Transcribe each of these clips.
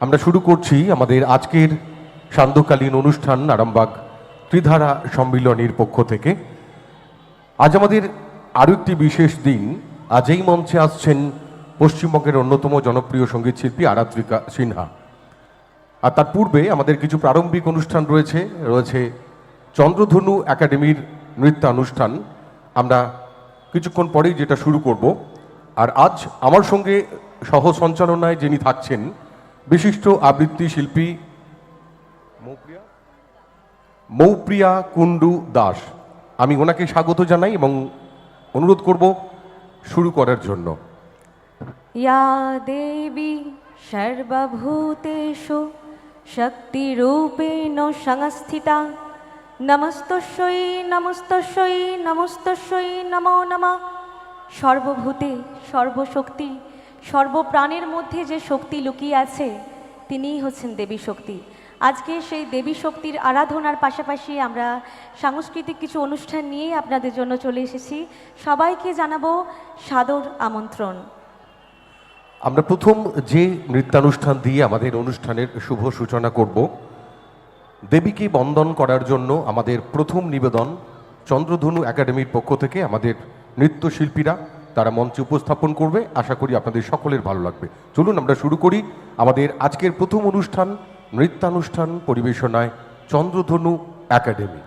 আমরা শুরু করছি আমাদের আজকের সান্ধ্যকালীন অনুষ্ঠান আরামবাগ ত্রিধারা সম্মিলনীর পক্ষ থেকে। আজ আমাদের আরও একটি বিশেষ দিন। আজ এই মঞ্চে আসছেন পশ্চিমবঙ্গের অন্যতম জনপ্রিয় সংগীত শিল্পী আরাত্রিকা সিনহা। আর তার পূর্বে আমাদের কিছু প্রারম্ভিক অনুষ্ঠান রয়েছে। রয়েছে চন্দ্রধনু একাডেমির নৃত্যানুষ্ঠান। আমরা কিছুক্ষণ পরেই যেটা শুরু করব। আর আজ আমার সঙ্গে সহ সঞ্চালনায় যিনি থাকছেন বিশিষ্ট আবৃত্তি শিল্পী মৌপ্রিয়া? মৌপ্রিয়া কুণ্ডু দাস। আমি ওনাকে স্বাগত জানাই এবং অনুরোধ করব শুরু করার জন্য। ইয়া দেবী সর্বভূতেষু শক্তিরূপেণ সংস্থিতা। নমস্তস্যই নমস্তস্যই নমস্তস্যই নমো নমঃ। সর্বভূতে সর্বশক্তি সর্বপ্রাণের মধ্যে যে শক্তি লুকিয়ে আছে, তিনিই হচ্ছেন দেবী শক্তি। আজকে সেই দেবী শক্তির আরাধনার পাশাপাশি আমরা সাংস্কৃতিক কিছু অনুষ্ঠান নিয়ে আপনাদের জন্য চলে এসেছি। সবাইকে জানাব সাদর আমন্ত্রণ। আমরা প্রথম যে নৃত্যানুষ্ঠান দিয়ে আমাদের অনুষ্ঠানের শুভ সূচনা করব, দেবীকে বন্দন করার জন্য আমাদের প্রথম নিবেদন চন্দ্রধনু একাডেমির পক্ষ থেকে আমাদের নৃত্যশিল্পীরা তারা মঞ্চে উপস্থাপন করবে। আশা করি আপনাদের সকলের ভালো লাগবে। চলুন আমরা শুরু করি। আমাদের আজকের প্রথম অনুষ্ঠান নৃত্যানুষ্ঠান পরিবেশনায় চন্দ্রধনু একাডেমি।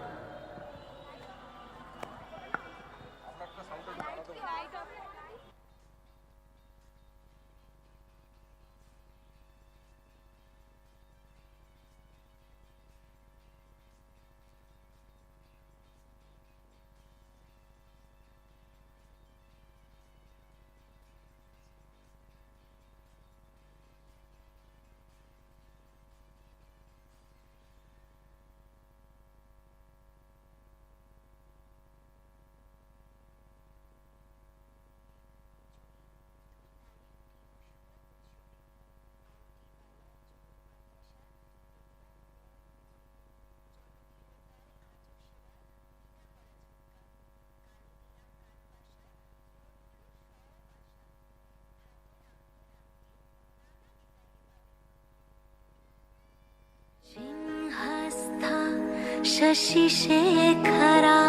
शशिशेखरा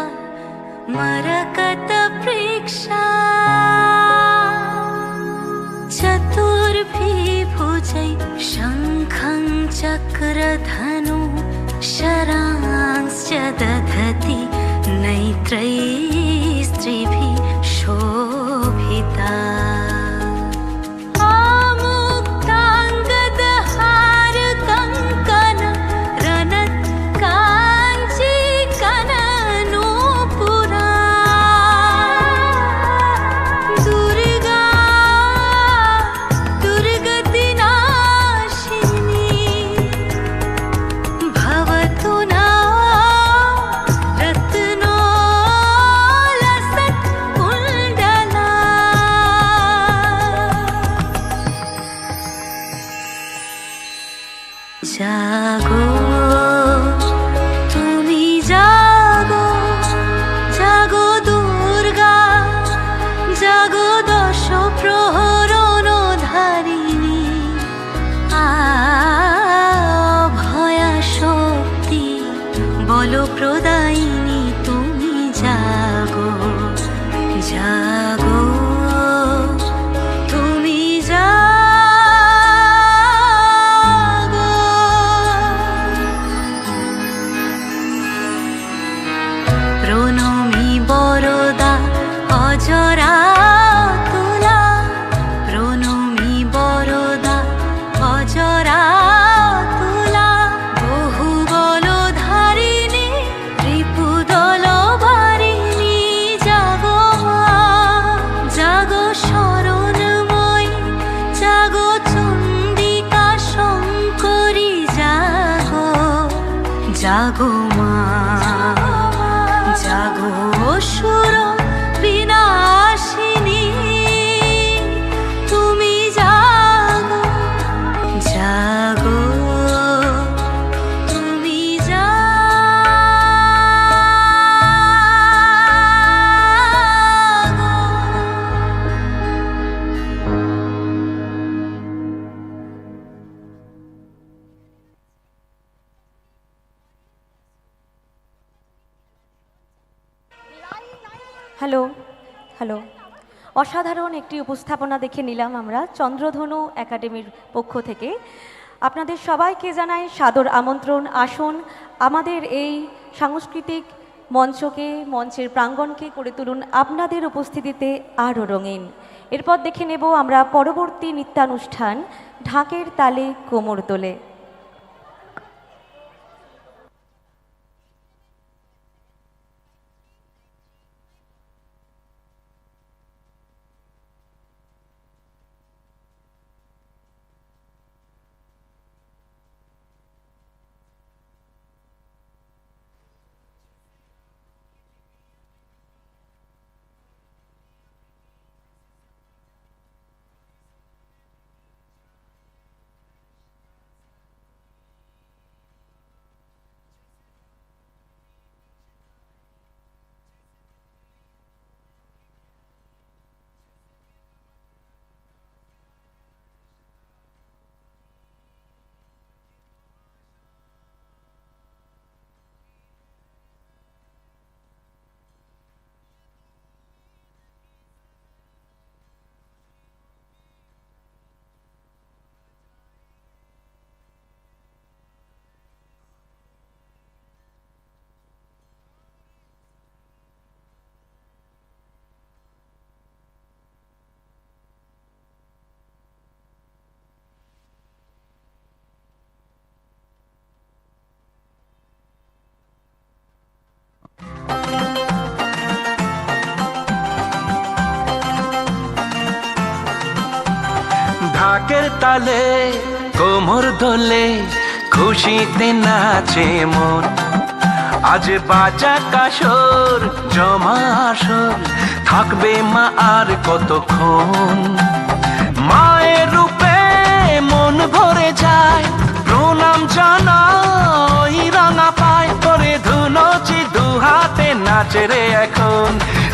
मरकतप्रेक्षा चतुर्भिभुजै शङ्खं चक्रधनु शरांश्च दधति नैत्रैः स्त्रिभिः शोभिता অসাধারণ একটি উপস্থাপনা দেখে নিলাম আমরা চন্দ্রধনু একাডেমির পক্ষ থেকে। আপনাদের সবাইকে জানাই সাদর আমন্ত্রণ, আসুন, আমাদের এই সাংস্কৃতিক মঞ্চকে, মঞ্চের প্রাঙ্গণকে করে তুলুন আপনাদের উপস্থিতিতে আরও রঙিন। এরপর দেখে নেব আমরা পরবর্তী নৃত্যানুষ্ঠান, ঢাকের তালে কোমর তোলে ঢাকের তালে, কোমর দোলে, খুশিতে নাচে মন। আজ বাজা কাসর জমা আসর, থাকবে মা আর কতক্ষণ? মায়ের রূপে মন ভরে যায়, প্রণাম জানাই, রাঙা পায় করে ধুনচি দু হাতে নাচে রে এখন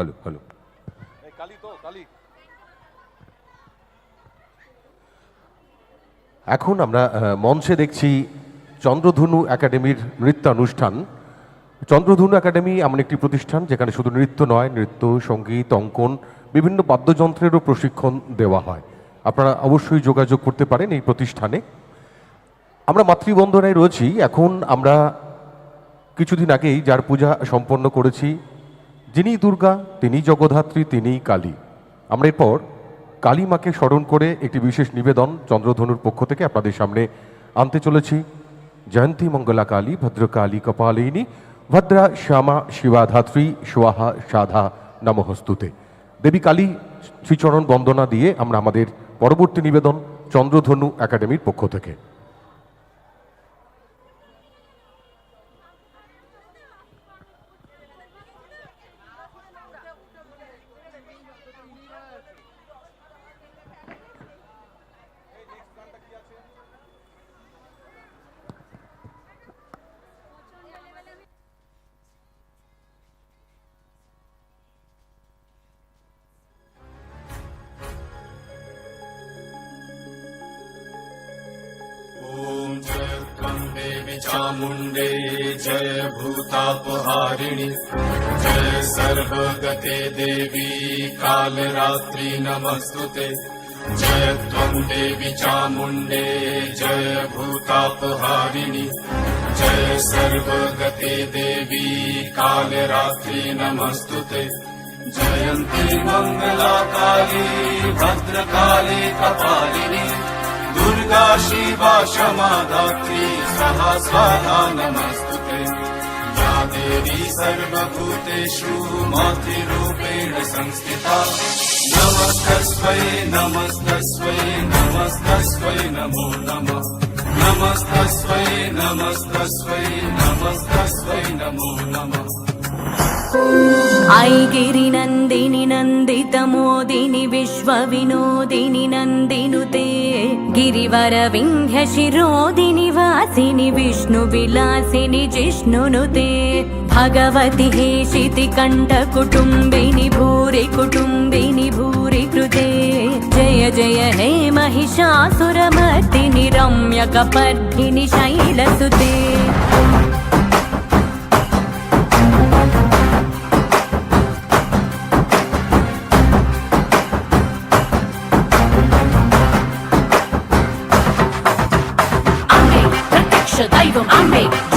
হ্যালো হ্যালো এখন আমরা মঞ্চে দেখছি চন্দ্রধনু একাডেমির নৃত্যানুষ্ঠান। চন্দ্রধনু একাডেমি এমন একটি প্রতিষ্ঠান যেখানে শুধু নৃত্য নয় নৃত্য সংগীত অঙ্কন বিভিন্ন বাদ্যযন্ত্রেরও প্রশিক্ষণ দেওয়া হয়। আপনারা অবশ্যই যোগাযোগ করতে পারেন এই প্রতিষ্ঠানে। আমরা মাতৃবন্দনায় রয়েছি। এখন আমরা কিছুদিন আগেই যার পূজা সম্পন্ন করেছি যিনি দুর্গা, তিনি জগধাত্রী, তিনিই কালী। আমরা এরপর কালী মাকে স্মরণ করে একটি বিশেষ নিবেদন চন্দ্রধনুর পক্ষ থেকে আপনাদের সামনে আনতে চলেছি। জয়ন্তী মঙ্গলা কালী ভদ্রকালী কপালিনী, ভদ্রা শ্যামা শিবাধাত্রী, সোয়াহা সাধা নমহস্তুতে। দেবী কালী শ্রীচরণ বন্দনা দিয়ে আমরা আমাদের পরবর্তী নিবেদন চন্দ্রধনু একাডেমির পক্ষ থেকে। चामुण्डे जय भूतापहारिणि। जय सर्वगते देवी कालरात्रि नमस्तु ते। जय त्वं देवी चामुण्डे जय भूतापहारिणि। जय सर्वगते देवी कालरात्रि नमस्तु ते। जयन्ती मङ्गला काली भद्रकाली कपालिनी दुर्गा शिवा क्षमा दात्री स्वाहा स्वाहा नमस्तु ते देवी सर्वभूतेषु मातृरूपेण संस्थिता। नमस्तस्मै नमस्तस्मै नमस्तस्मै नमो नमः। नमस्तस्मै नमस्तस्मै नमस्तस्मै नमो नमः ऐगिरि नन्दिनि नन्दित मोदिनि विश्वविनोदिनि नन्दिनुते गिरिवर विन्ध्य शिरोदिनि वासिनि विष्णुविलासिनि जिष्णुनुते भगवति हेशिति कण्ठ कुटुम्बिनि भूरि कुटुम्बिनि भूरि कृते जय जय हे Mahishasuramardini रम्यकपर्धिनि शैलसुते leave them, I make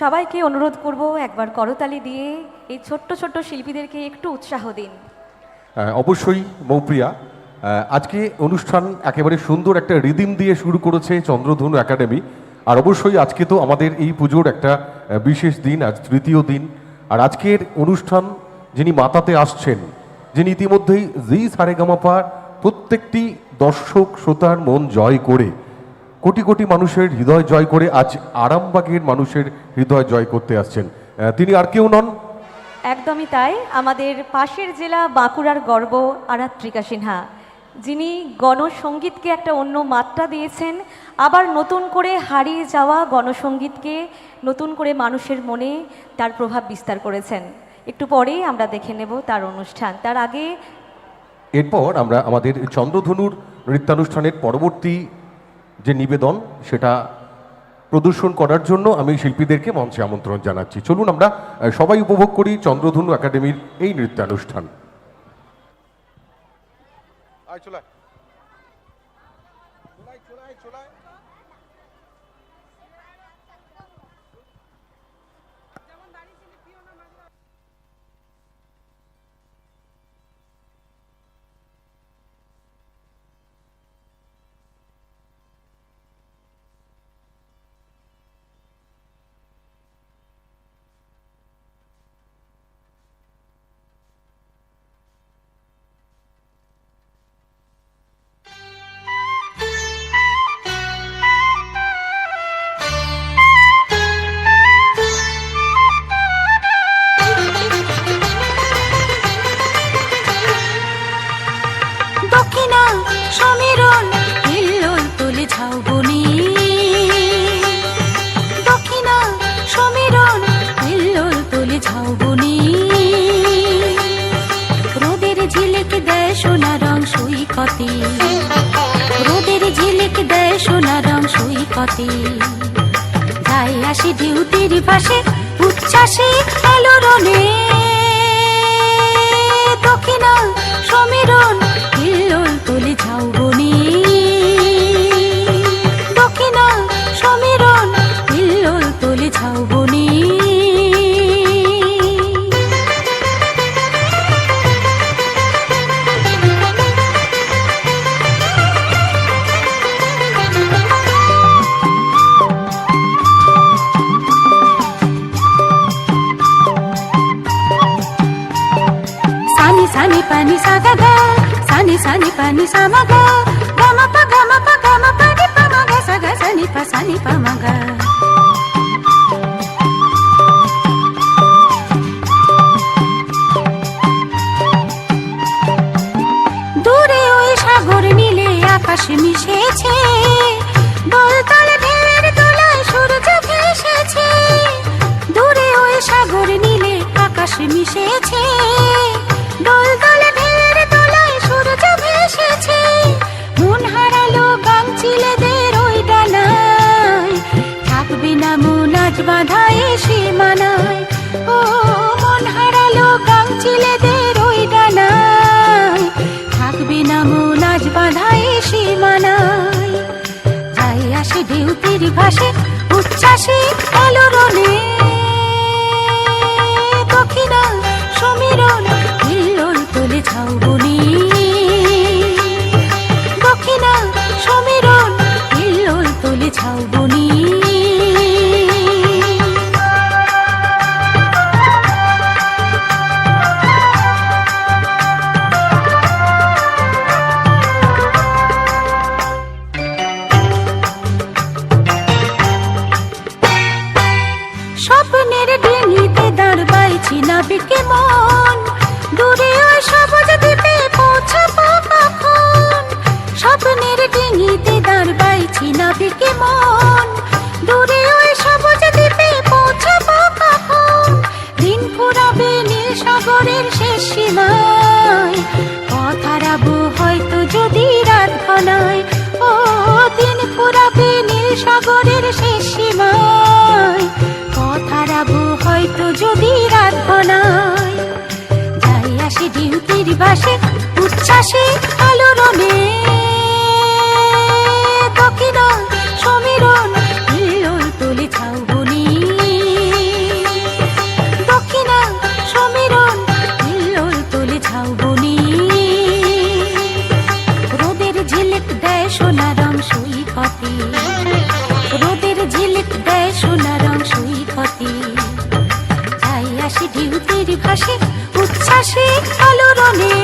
সবাইকে অনুরোধ করব, একবার করতালি দিয়ে এই ছোট্ট ছোট্ট শিল্পীদেরকে একটু উৎসাহ দিন। অবশ্যই, মৌপ্রিয়া। আজকে অনুষ্ঠান একেবারে সুন্দর একটা রিদিম দিয়ে শুরু করেছে চন্দ্রধনু একাডেমি। আর অবশ্যই আজকে তো আমাদের এই পুজোর একটা বিশেষ দিন, আজ তৃতীয় দিন। আর আজকের অনুষ্ঠান যিনি মাতাতে আসছেন, যিনি ইতিমধ্যেই জি সারেগামাপার প্রত্যেকটি দর্শক, শ্রোতার মন জয় করে কোটি কোটি মানুষের হৃদয় জয় করে আজ আরামবাগের মানুষের হৃদয় জয় করতে আসছেন। তিনি আর কেউ নন। একদমই তাই। আমাদের পাশের জেলা বাঁকুড়ার গর্ব আরাত্রিকা সিনহা। যিনি গণসঙ্গীতকে একটা অন্য মাত্রা দিয়েছেন আবার নতুন করে হারিয়ে যাওয়া গণসঙ্গীতকে নতুন করে মানুষের মনে তার প্রভাব বিস্তার করেছেন। একটু পরেই আমরা দেখে নেব তার অনুষ্ঠান। তার আগে এরপর আমরা আমাদের চন্দ্রধনুর নৃত্যানুষ্ঠানের পরবর্তী যে নিবেদন, সেটা প্রদর্শন করার জন্য আমি শিল্পীদেরকে মঞ্চে আমন্ত্রণ জানাচ্ছি। চলুন আমরা সবাই উপভোগ করি চন্দ্রধনু একাডেমির এই নৃত্যানুষ্ঠান। দক্ষিণা সৈকতে। রোদের ঝিলিক দেয় সোনা রং সৈকতে। যাই আসি ঢেউটির পাশে, উচ্ছ্বাসে আলোড়নে দক্ষিণা সমীরণ సని పని సమగ. గమ ప గమ ప గమ పని పమగ సగ సని ప పమగ যদি রাত ঘনায় যাই আসি ডিউটির বাসে উচ্ছ্বাসে আলোড়নে। ভাসে উচ্ছ্বাসে আলোড়নে।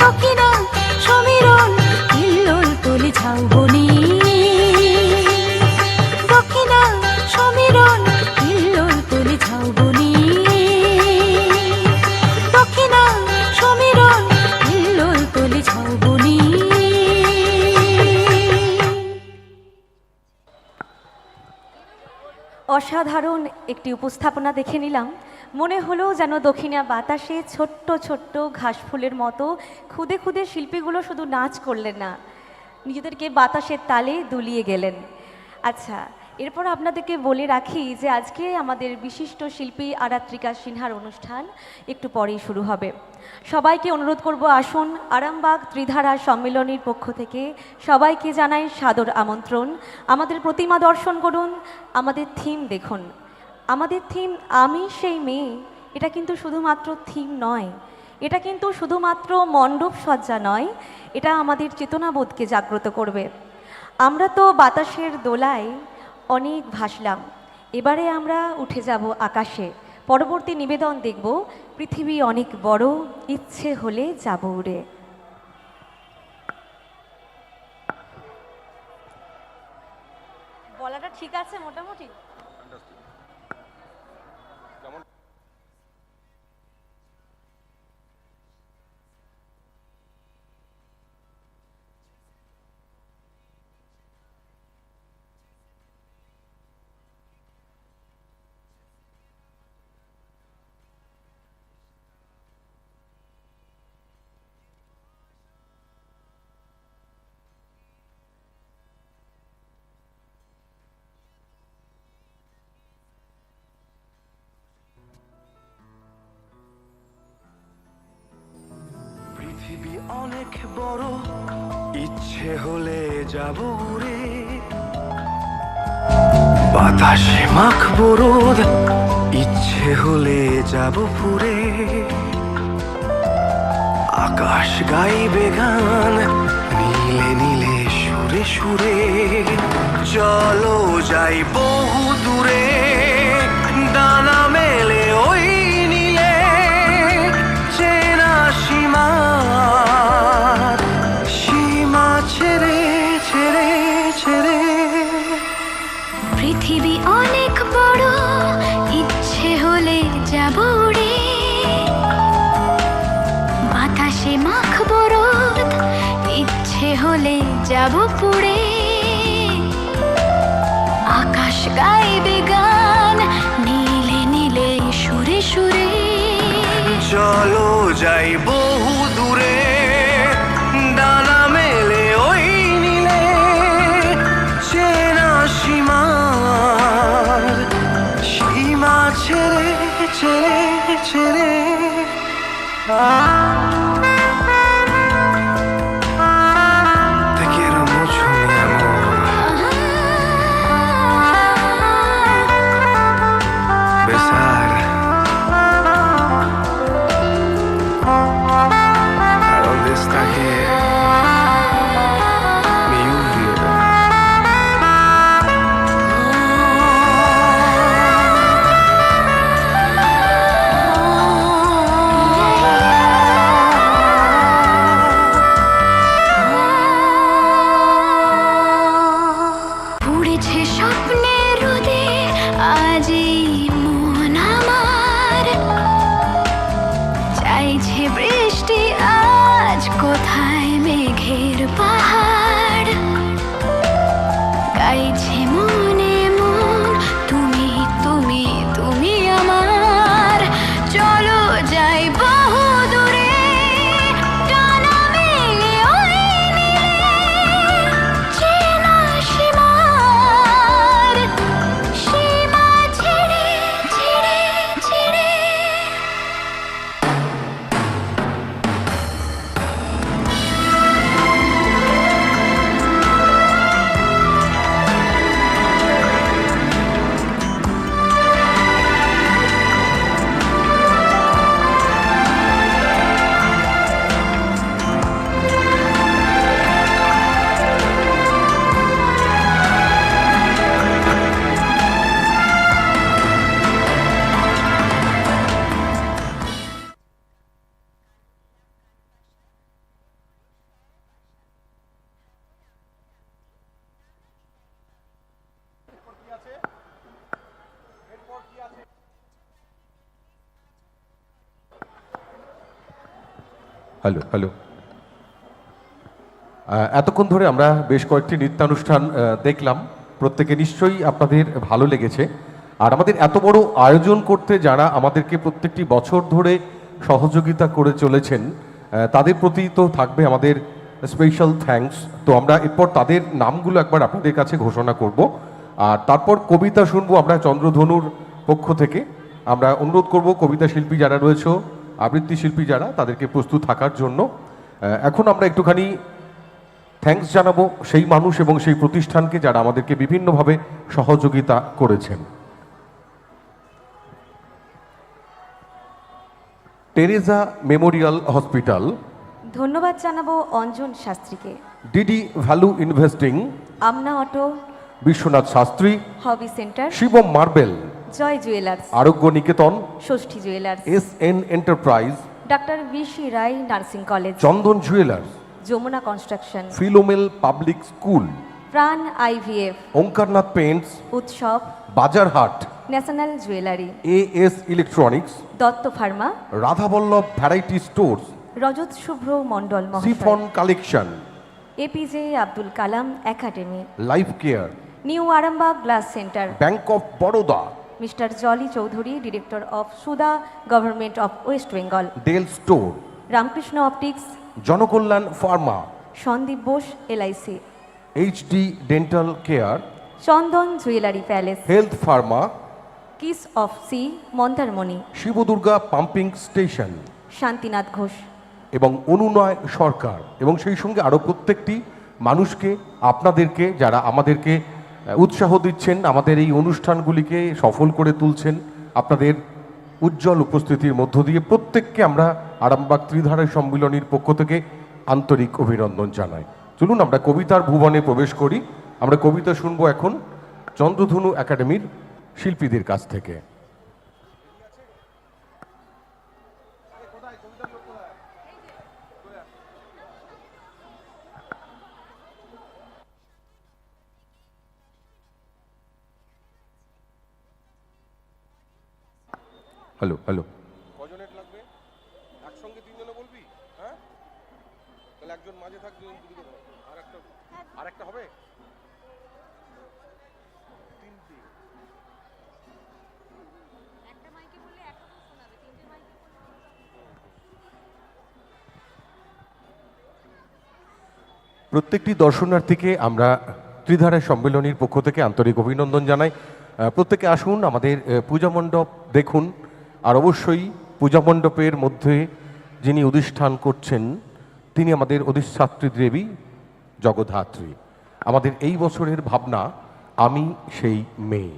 দক্ষিণা অসাধারণ একটি উপস্থাপনা দেখে নিলাম। মনে হলো যেন দক্ষিণা বাতাসে ছোট্ট ছোট্ট ঘাস ফুলের মতো খুদে খুদে শিল্পীগুলো শুধু নাচ করলেন না, নিজেদেরকে বাতাসের তালে দুলিয়ে গেলেন। আচ্ছা এরপর আপনাদেরকে বলে রাখি যে আজকে আমাদের বিশিষ্ট শিল্পী আরাত্রিকা সিনহার অনুষ্ঠান একটু পরেই শুরু হবে। সবাইকে অনুরোধ করব, আসুন আরামবাগ ত্রিধারা সম্মেলনীর পক্ষ থেকে সবাইকে জানাই সাদর আমন্ত্রণ। আমাদের প্রতিমা দর্শন করুন, আমাদের থিম দেখুন। আমাদের থিম আমি সেই মেয়ে, এটা কিন্তু শুধুমাত্র থিম নয়। এটা কিন্তু শুধুমাত্র মণ্ডপ সজ্জা নয়, এটা আমাদের চেতনাবোধকে জাগ্রত করবে। আমরা তো বাতাসের দোলায় অনেক ভাসলাম, এবারে আমরা উঠে যাব আকাশে। পরবর্তী নিবেদন দেখব পৃথিবী অনেক বড় ইচ্ছে হলে যাব উড়ে। অনেক বড়। ইচ্ছে হলে যাব রে। বাতাসে মাখবো রোদ, ইচ্ছে হলে যাব পুরে। আকাশ গাইবে গান, নীলে নীলে সুরে সুরে। চলো যাই বহু দূরে। যাব পুড়ে। আকাশ গাইবে গান নীলে নীলে সুরে সুরে। চলো যাই হ্যালো হ্যালো এতক্ষণ ধরে আমরা বেশ কয়েকটি নৃত্যানুষ্ঠান দেখলাম। প্রত্যেকে নিশ্চয়ই আপনাদের ভালো লেগেছে। আর আমাদের এত বড় আয়োজন করতে যারা আমাদেরকে প্রত্যেকটি বছর ধরে সহযোগিতা করে চলেছেন তাদের প্রতি তো থাকবে আমাদের স্পেশাল থ্যাঙ্কস তো আমরা এরপর তাদের নামগুলো একবার আপনাদের কাছে ঘোষণা করব। আর তারপর কবিতা শুনব আমরা চন্দ্রধনুর পক্ষ থেকে। আমরা অনুরোধ করব কবিতা শিল্পী যারা রয়েছে আবৃত্তি শিল্পী যারা তাদেরকে প্রস্তুত থাকার জন্য এখন আমরা একটুখানি থ্যাঙ্কস জানাব সেই মানুষ এবং সেই প্রতিষ্ঠানকে যারা আমাদেরকে বিভিন্নভাবে সহযোগিতা করেছেন। Teresa memorial hospital. ধন্যবাদ জানাব Anjan শাস্ত্রীকে। DD value investing. Amna auto. Biswanath Shastri. Hobby centre. Shivam marble. Joy jewellers. Arogya Niketan Shashthi jewellers. S N enterprise doctor B C Roy nursing college. Chandan jewellers Jamuna construction. Philomel public school Pran IVF Onkarnath paints Utsav. Bazarhat national jewellery. A S electronics Dutta pharma. Radhaballabh variety stores Rajat Shubhra Mondal chiffon collection. APJ Abdul Kalam academy. Life care. New Arambagh glass centre. Bank of Baroda. Mister Jolly Chowdhury director of SUDA government of West Bengal. Dell store. Ramakrishna optics. Janakalyan pharma. Sandeep Bose LIC HD dental care. Chandan jewellery palace. Health pharma. Kiss of sea Mandarmani. Shivdurga pumping station. Shantinath Ghosh. এবং অনুনয় সরকার। এবং সেই সঙ্গে আরও প্রত্যেকটি মানুষকে আপনাদেরকে যারা আমাদেরকে উৎসাহ দিচ্ছেন, আমাদের এই অনুষ্ঠানগুলিকে সফল করে তুলছেন। আপনাদের উজ্জ্বল উপস্থিতির মধ্য দিয়ে প্রত্যেককে আমরা আরামবাগ ত্রিধারা সম্মিলনীর পক্ষ থেকে আন্তরিক অভিনন্দন জানাই। চলুন, আমরা কবিতার ভুবনে প্রবেশ করি। আমরা কবিতা শুনব এখন চন্দ্রধনু একাডেমির শিল্পীদের কাছ থেকে। Hello hello. কজনের লাগবে? একসঙ্গে তিনজনে বলবি? হ্যাঁ? তাহলে একজন মাঝে থাক দুজন দুদিকে আর একটা আর একটা হবে? তিনটে। প্রত্যেকটি দর্শনার্থীকে আমরা ত্রিধারা সম্মেলনীর পক্ষ থেকে আন্তরিক অভিনন্দন জানাই। প্রত্যেকে আসুন আমাদের পূজা মণ্ডপ দেখুন। আর অবশ্যই পূজা মণ্ডপের মধ্যে যিনি অধিষ্ঠান করছেন, তিনি আমাদের অধিষ্ঠাত্রী দেবী জগধাত্রী আমাদের এই বছরের ভাবনা, আমি সেই মেয়ে।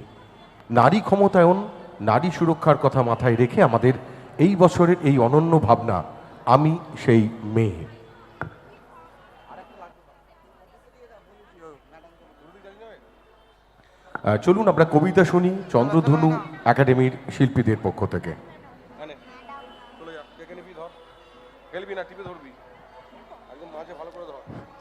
নারী ক্ষমতায়ন, নারী সুরক্ষার কথা মাথায় রেখে আমাদের এই বছরের এই অনন্য ভাবনা, আমি সেই মেয়ে। চলুন আমরা কবিতা শুনি চন্দ্রধনু একাডেমির শিল্পীদের পক্ষ থেকে। ধর। খেলবি না, টিপে ধরবি। একদম মাঝে ভালো করে ধর।